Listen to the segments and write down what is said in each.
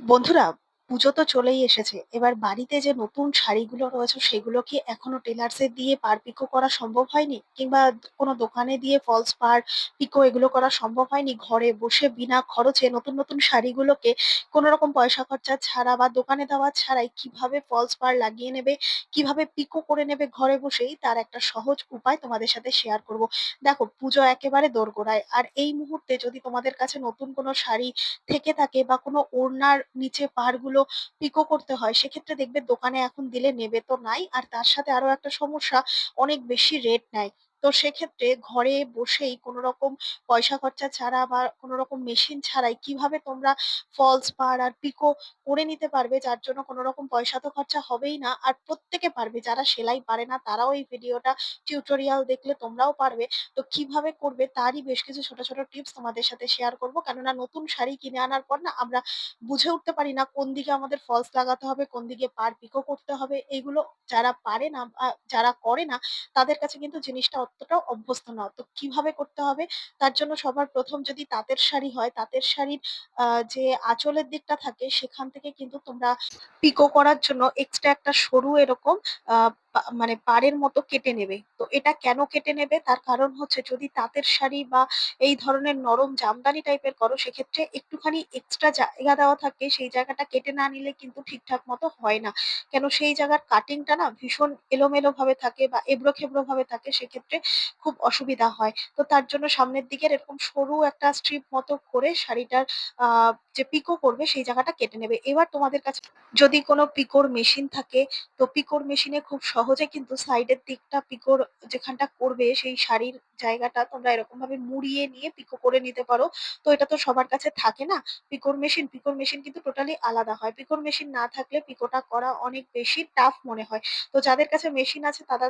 বন্ধুরা পুজো তো চলেই এসেছে। এবার বাড়িতে যে নতুন শাড়িগুলো রয়েছে, সেগুলো কি এখনও টেলার্সে দিয়ে পার পিকো করা সম্ভব হয়নি? কিংবা কোনো দোকানে দিয়ে ফলস পার পিকো এগুলো করা সম্ভব হয়নি? ঘরে বসে বিনা খরচে নতুন নতুন শাড়িগুলোকে কোনো রকম পয়সা খরচা ছাড়া বা দোকানে দেওয়া ছাড়াই কীভাবে ফলস পার লাগিয়ে নেবে, কীভাবে পিকো করে নেবে ঘরে বসেই, তার একটা সহজ উপায় তোমাদের সাথে শেয়ার করব। দেখো, পুজো একেবারে দোরগোড়ায়। আর এই মুহূর্তে যদি তোমাদের কাছে নতুন কোনো শাড়ি থেকে থাকে বা কোনো ওড়নার নিচে পাড়গুলো পিকো করতে হয়। সেক্ষেত্রে দেখবে দোকানে এখন দিলে নেবে তো নাই। আর তার সাথে আরও একটা সমস্যা, অনেক বেশি রেট নেয়। তো সেক্ষেত্রে ঘরে বসেই কোনো রকম পয়সা খরচা ছাড়া বা কোনো রকম মেশিন ছাড়াই কীভাবে তোমরা ফলস পাড় আর পিকো করে নিতে পারবে, যার জন্য কোনো রকম পয়সা তো খরচা হবেই না। আর প্রত্যেকে পারবে, যারা সেলাই পারে না, তারাও এই ভিডিওটা টিউটোরিয়াল দেখলে তোমরাও পারবে। তো কীভাবে করবে তারই বেশ কিছু ছোট ছোট টিপস তোমাদের সাথে শেয়ার করব। কেননা নতুন শাড়ি কিনে আনার পর না আমরা বুঝে উঠতে পারি না কোন দিকে আমাদের ফলস লাগাতে হবে, কোন দিকে পার পিকো করতে হবে। এইগুলো যারা পারে না যারা করে না, তাদের কাছে কিন্তু জিনিসটা অতটাও অভ্যস্ত না তো কীভাবে করতে হবে? তার জন্য সবার প্রথম যদি তাঁতের শাড়ি হয় তাঁতের শাড়ির যে আঁচলের দিকটা থাকে সেখান থেকে কিন্তু তোমরা পিকো করার জন্য এক্সট্রা একটা সরু এরকম আহ, মানে পাড়ের মতো কেটে নেবে। তো এটা কেন কেটে নেবে? তার কারণ হচ্ছে যদি তাঁতের শাড়ি বা এই ধরনের নরম জামদানি টাইপের করো, সেক্ষেত্রে একটুখানি এক্সট্রা জায়গা দেওয়া থাকে। সেই জায়গাটা কেটে না নিলে কিন্তু ঠিকঠাক মতো হয় না। কেন সেই জায়গার কাটিংটা না ভীষণ এলোমেলো ভাবে থাকে বা এবড়ো খেবড়ো ভাবে থাকে, সেক্ষেত্রে খুব অসুবিধা হয়। তো তার জন্য সামনের দিকের এরকম সরু একটা স্ট্রিপ মতো করে শাড়িটার, আহ যে পিকো করবে সেই জায়গাটা কেটে নেবে। এবার তোমাদের কাছে যদি কোনো পিকোর মেশিন থাকে, তো পিকোর মেশিনে খুব সহজে কিন্তু সাইডের দিকটা পিকোর যেখানটা করবে, সেই শাড়ির জায়গাটা তোমরা এরকম ভাবে মুড়িয়ে নিয়ে পিকো করে নিতে পারো। তো এটা তো সবার কাছে থাকে না। পিকোর মেশিন পিকোর মেশিন কিন্তু টোটালি আলাদা হয়। পিকোর মেশিন না থাকলে পিকোটা করা অনেক বেশি টাফ মনে হয়। তো যাদের কাছে মেশিন আছে, তারা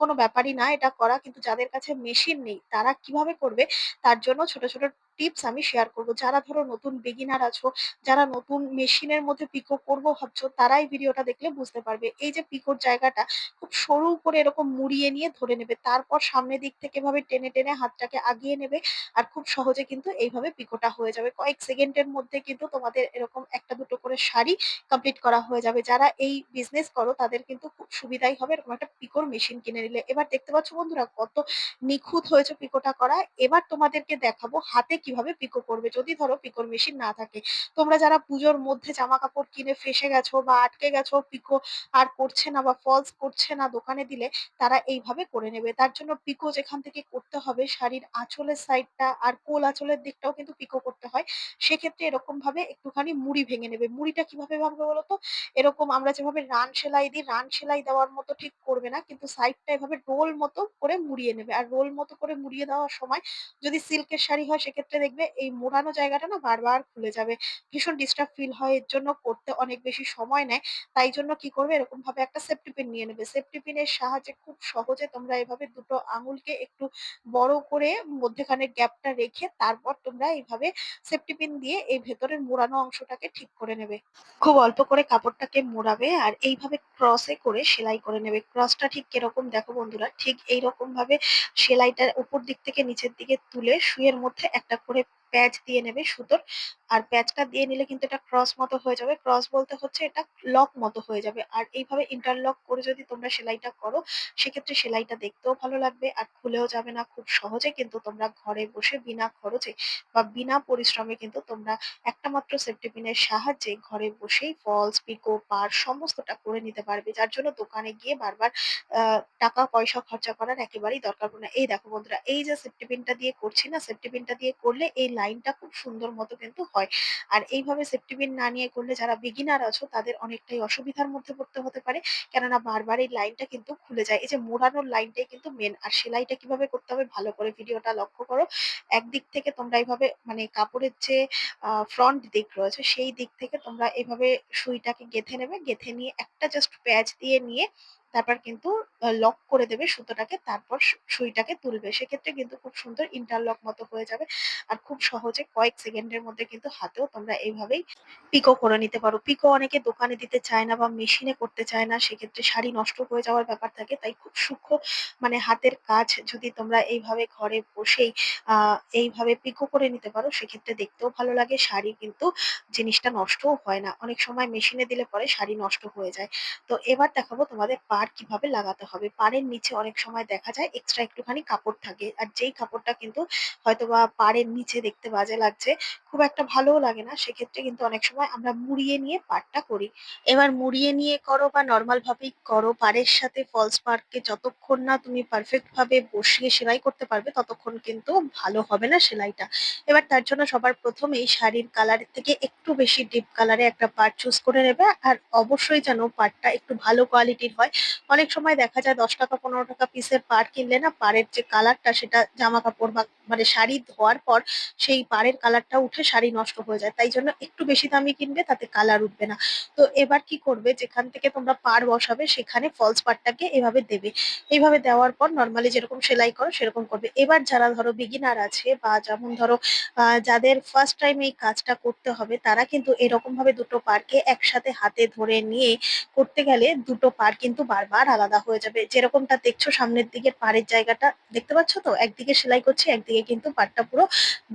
কোনো ব্যাপারই না এটা করা। কিন্তু যাদের কাছে মেশিন নেই, তারা কীভাবে করবে? তার জন্য ছোট ছোট টিপস আমি শেয়ার করব। যারা ধরো নতুন বিগিনার আছো, যারা নতুন মেশিনের মধ্যে পিকো করব ভাবছ তারা এই ভিডিওটা দেখলে বুঝতে পারবে। এই যে পিকোর জায়গাটা খুব সরু করে এরকম মুড়িয়ে নিয়ে ধরে নেবে। তারপর সামনের দিক থেকে এভাবে টেনে টেনে হাতটাকে আগিয়ে নেবে আর খুব সহজে কিন্তু এইভাবে পিকোটা হয়ে যাবে। কয়েক সেকেন্ডের মধ্যে কিন্তু তোমাদের এরকম একটা দুটো করে শাড়ি কমপ্লিট করা হয়ে যাবে। যারা এই বিজনেস করো, তাদের কিন্তু খুব সুবিধাই হবে এরকম একটা পিকোর মেশিন কিনে নিলে। এবার দেখতে পাচ্ছ বন্ধুরা, কত নিখুঁত হয়েছে পিকোটা করা। এবার তোমাদেরকে দেখাবো হাতে কীভাবে পিকো করবে? যদি ধরো পিকোর মেশিন না থাকে, তোমরা যারা পুজোর মধ্যে জামা কাপড় কিনে ফেসে গেছো বা আটকে গেছো পিকো আর করছে না বা ফলস করছে না দোকানে দিলে, তারা এইভাবে করে নেবে। তার জন্য পিকো যেখান থেকে করতে হবে, শাড়ির আঁচলের সাইডটা আর কোল আঁচলের দিকটাও কিন্তু পিকো করতে হয়। সেক্ষেত্রে এরকম ভাবে একটুখানি মুড়ি ভেঙে নেবে। মুড়িটা কীভাবে ভাঙবে বলতো এরকম আমরা যেভাবে রান সেলাই দিই, রান সেলাই দেওয়ার মতো ঠিক করবে না, কিন্তু সাইডটা এভাবে রোল মতো করে মুড়িয়ে নেবে। আর রোল মতো করে মুড়িয়ে দেওয়ার সময় যদি সিল্কের শাড়ি হয়, সেক্ষেত্রে দেখবে এই মোড়ানো জায়গাটা না বারবার খুলে যাবে। ভীষণ ডিস্টার্ব ফিল হয়, এর জন্য করতে অনেক বেশি সময় নেয়। তাই জন্য কি করবে? এরকম ভাবে একটা সেফটি পিন নিয়ে নেবে। সেফটি পিনের সাহায্যে খুব সহজে তোমরা এভাবে দুটো আঙুলকে একটু বড় করে মধ্যেখানে গ্যাপটা রেখে তারপর তোমরা এইভাবে সেফটি পিন দিয়ে এই ভেতরের মোড়ানো অংশটাকে ঠিক করে নেবে। খুব অল্প করে কাপড়টাকে মোড়াবে আর এইভাবে ক্রসে করে সেলাই করে নেবে। ক্রসটা ঠিক কীরকম দেখো বন্ধুরা, ঠিক এইরকম ভাবে সেলাইটার উপর দিক থেকে নিচের দিকে তুলে শুয়ের মধ্যে একটা করে প্যাচ দিয়ে নেবে সুতোর। আর প্যাচটা দিয়ে নিলে কিন্তু এটা ক্রস মতো হয়ে যাবে। ক্রস বলতে হচ্ছে এটা লক মতো হয়ে যাবে। আর এইভাবে ইন্টারলক করে যদি তোমরা সেলাইটা করো, সেক্ষেত্রে সেলাইটা দেখতেও ভালো লাগবে। আর খুলেও যাবে না খুব সহজে, কিন্তু তোমরা ঘরে বসে বিনা খরচে বা বিনা পরিশ্রমে কিন্তু তোমরা একটা মাত্র সেফটি পিনের সাহায্যে ঘরে বসেই ফলস পিকো পার সমস্তটা করে নিতে পারবে। যার জন্য দোকানে গিয়ে বারবার টাকা, পয়সা খরচা করার একেবারেই দরকার পড়ে না। এই দেখো বন্ধুরা, এই যে সেফটি পিনটা দিয়ে করছি না সেফটি পিনটা দিয়ে করলে এই লাইনটা খুব সুন্দর মতো কিন্তু হয়। আর এইভাবে সেফটি পিন না নিয়ে করলে যারা বিগিনার আছো, তাদের অনেকটাই অসুবিধার মধ্যে পড়তে হতে পারে। কেননা বারবার এই লাইনটা কিন্তু খুলে যায়। এই যে মোড়ানোর লাইনটাই কিন্তু মেন আর সেলাইটা কীভাবে করতে হবে ভালো করে ভিডিওটা লক্ষ্য করো। একদিক থেকে তোমরা এইভাবে মানে কাপড়ের যে ফ্রন্ট দিক রয়েছে, সেই দিক থেকে তোমরা এভাবে সুইটাকে গেঁথে নেবে। গেঁথে নিয়ে একটা জাস্ট প্যাচ দিয়ে নিয়ে তারপর কিন্তু লক করে দেবে সুতোটাকে, তারপর সুইটাকে তুলবে। সেক্ষেত্রে কিন্তু খুব সুন্দর ইন্টারলক মতো হয়ে যাবে। আর খুব সহজে কয়েক সেকেন্ডের মধ্যে কিন্তু হাতেও তোমরা এইভাবেই পিকো করে নিতে পারো। পিকো অনেকে দোকানে দিতে চায় না বা মেশিনে করতে চায় না। সেক্ষেত্রে শাড়ি নষ্ট হয়ে যাওয়ার ব্যাপার থাকে। তাই খুব সূক্ষ্ম মানে হাতের কাজ যদি তোমরা এইভাবে ঘরে বসেই এইভাবে পিকো করে নিতে পারো, সেক্ষেত্রে দেখতেও ভালো লাগে। শাড়ি কিন্তু জিনিসটা নষ্টও হয় না। অনেক সময় মেশিনে দিলে পরে শাড়ি নষ্ট হয়ে যায়। তো এবার দেখাবো তোমাদের পাড় কীভাবে লাগাতে হবে। পাড়ের নিচে অনেক সময় দেখা যায় এক্সট্রা একটুখানি কাপড় থাকে। আর যেই কাপড়টা কিন্তু হয়তোবা পাড়ের নিচে দেখতে বাজে লাগছে, খুব একটা ভালোও লাগে না। সেক্ষেত্রে কিন্তু অনেক সময় আমরা মুড়িয়ে নিয়ে পাড়টা করি। এবার মুড়িয়ে নিয়ে করো বা নরমাল ভাবেই করো, পাড়ের সাথে ফলস পাড়কে যতক্ষণ না তুমি পারফেক্ট ভাবে বসিয়ে সেলাই করতে পারবে ততক্ষণ কিন্তু ভালো হবে না সেলাইটা। এবার তার জন্য সবার প্রথমেই শাড়ির কালারের থেকে একটু বেশি ডিপ কালারে একটা পাড় চুজ করে নেবে। আর অবশ্যই যেন পাড়টা একটু ভালো কোয়ালিটির হয়। অনেক সময় দেখা যায় ৳১০ ৳১৫ পিসের পাড় কিনলে না পাড়ের যে কালারটা সেটা জামাকাপড় বা মানে শাড়ি ধোয়ার পর সেই পাড়ের কালারটা উঠে শাড়ি নষ্ট হয়ে যায়। তাই জন্য একটু বেশি দামি কিনবে, তাতে কালার উঠবে না। তো এবার কি করবে যেখান থেকে তোমরা পাড় বসাবে, সেখানে ফলস পাড়টাকে এভাবে দেবে। এইভাবে দেওয়ার পর নর্মালি যেরকম সেলাই করো, সেরকম করবে। এবার যারা ধরো বিগিনার আছে বা যেমন ধরো যাদের ফার্স্ট টাইম এই কাজটা করতে হবে, তারা কিন্তু এরকমভাবে দুটো পাড়কে একসাথে হাতে ধরে নিয়ে করতে গেলে দুটো পাড় কিন্তু বারবার আলাদা হয়ে যাবে। যেরকমটা দেখছ সামনের দিকে পাড়ের জায়গাটা দেখতে পাচ্ছ তো? একদিকে সেলাই করছি একদিকে কিন্তু পাড়টা পুরো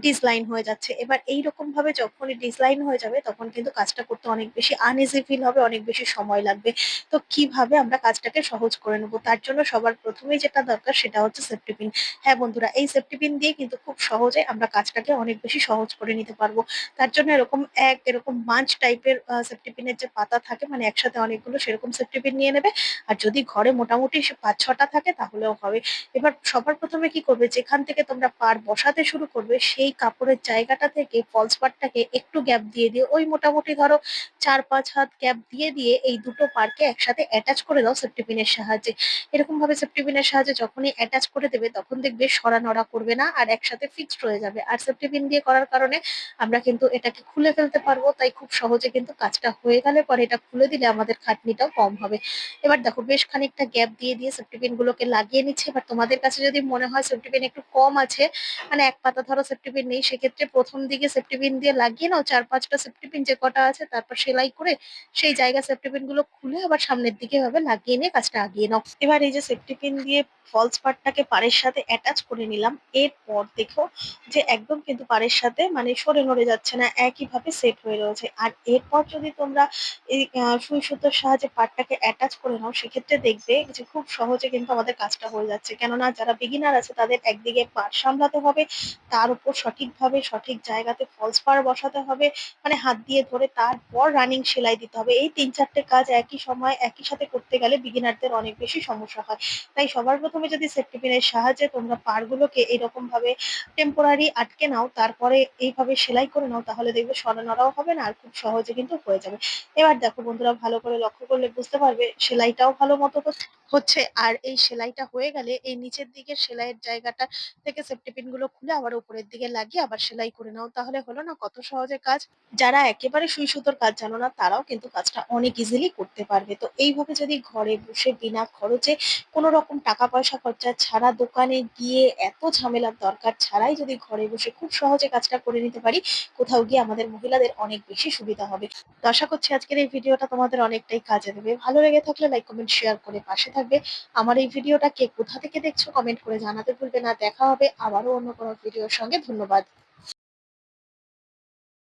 ডিসলাইন হয়ে যাচ্ছে। এবার এইরকম ভাবে যখনই ডিসলাইন হয়ে যাবে তখন কিন্তু কাজটা করতে অনেক বেশি আনইজি ফিল হবে, অনেক বেশি সময় লাগবে। তো কীভাবে আমরা কাজটাকে সহজ করে নেব? তার জন্য সবার প্রথমেই যেটা দরকার সেটা হচ্ছে সেফটি পিন। হ্যাঁ বন্ধুরা এই সেফটি পিন দিয়ে কিন্তু খুব সহজে আমরা কাজটাকে অনেক বেশি সহজ করে নিতে পারব। তার জন্য এরকম এক এরকম মাঞ্চ টাইপের সেফটি পিনের যে পাতা থাকে মানে একসাথে অনেকগুলো সেরকম সেফটি পিন নিয়ে নেবে। আর যদি ঘরে মোটামুটি সে ৫-৬ থাকে তাহলেও হবে। এবার সবার প্রথমে কি করবে যেখান থেকে তোমরা পাড় বসাতে শুরু করবে, সেই কাপড়ের জায়গাটা থেকে ফলস পাড়টাকে একটু গ্যাপ দিয়ে দিয়ে, ওই মোটামুটি ধরো ৪-৫ হাত গ্যাপ দিয়ে দিয়ে এই দুটো পাড়কে একসাথে অ্যাটাচ করে দাও সেফটি পিনের সাহায্যে। এরকম ভাবে সেফটি পিনের সাহায্যে যখনই অ্যাটাচ করে দেবে, তখন দেখবে সরা-নড়া করবে না আর একসাথে ফিক্সড হয়ে যাবে। আর সেফটি পিন দিয়ে করার কারণে আমরা কিন্তু এটাকে খুলে ফেলতে পারব। তাই খুব সহজে কিন্তু কাজটা হয়ে গেলে পরে এটা খুলে দিলে আমাদের খাটনিটাও কম হবে। এবার দেখো বেশ খানিকটা গ্যাপ দিয়ে দিয়ে সেফটি পিন গুলোকে লাগিয়ে নিচ্ছে এবার তোমাদের কাছে যদি মনে হয় সেফটি পিন একটু কম আছে মানে এক পাতা ধরো সেফটি পিন নেই, সেক্ষেত্রে প্রথম দিকে সেফটি পিন দিয়ে লাগিয়ে নাও ৪-৫ টা সেফটি পিন যে কটা আছে, তারপর সেলাই করে সেই জায়গায় সেফটি পিনগুলো খুলে আবার সামনের দিকে ভাবে লাগিয়ে নিয়ে কাজটা আগিয়ে নাও। এবার এই যে সেফটি পিন দিয়ে ফলস পাড়টাকে পাড়ের সাথে অ্যাটাচ করে নিলাম। এরপর দেখো যে একদম কিন্তু পাড়ের সাথে মানে সরে নড়ে যাচ্ছে না, একইভাবে সেট হয়ে রয়েছে। আর এরপর যদি তোমরা এই সুই সুতোর সাহায্যে পাড়টাকে অ্যাটাচ করে নাও সেক্ষেত্রে দেখবে যে খুব সহজে কিন্তু আমাদের কাজটা হয়ে যাচ্ছে। কেননা যারা বিগিনার আছে তাদের একদিকে পাড় সামলাতে হবে, তার উপর সঠিকভাবে সঠিক জায়গাতে ফলস পাড় বসাতে হবে। মানে হাত দিয়ে ধরে তারপর রানিং সেলাই দিতে হবে। এই তিন চারটে কাজ একই সময় একই সাথে করতে গেলে বিগিনারদের অনেক বেশি সমস্যা হয়। তাই সবার প্রথমে যদি সেফটি পিনের সাহায্যে তোমরা পাড়গুলোকে এরকমভাবে টেম্পোরারি আটকে নাও তারপরে এইভাবে সেলাই করে নাও তাহলে দেখবে সরা-নড়াও হবে না আর খুব সহজে কিন্তু হয়ে যাবে। এবার দেখো বন্ধুরা ভালো করে লক্ষ্য করলে বুঝতে পারবে সেলাইটাও ভালো মতো হচ্ছে আর এই সেলাইটা হয়ে গেলে এই নিচের দিকের সেলাইয়ের জায়গাটা থেকে সেফটি পিনগুলো খুলে আবার উপরের দিকে লাগিয়ে আবার সেলাই করে নাও। তাহলে হলো না কত সহজে কাজ। যারা একেবারে সুই সুতোর কাজ জানো না তারাও কিন্তু কাজটা অনেক ইজিলি করতে পারবে। তো এইভাবে যদি ঘরে বসে বিনা খরচে কোনো রকম টাকা পয়সা খরচা ছাড়া দোকানে গিয়ে এত ঝামেলার দরকার ছাড়াই যদি ঘরে বসে খুব সহজে কাজটা করে নিতে পারি, কোথাও গিয়ে আমাদের মহিলাদের অনেক বেশি সুবিধা হবে। তো আশা করছি আজকের এই ভিডিওটা তোমাদের অনেকটাই কাজে দেবে। ভালো লেগে থাকলে লাইক, কমেন্ট, শেয়ার করে পাশে থাকবে। আমার এই ভিডিওটা কে কোথা থেকে দেখছ কমেন্ট করে জানাতে ভুলবে না। দেখা হবে আবারও অন্য কোনো ভিডিওর সঙ্গে। ধন্যবাদ।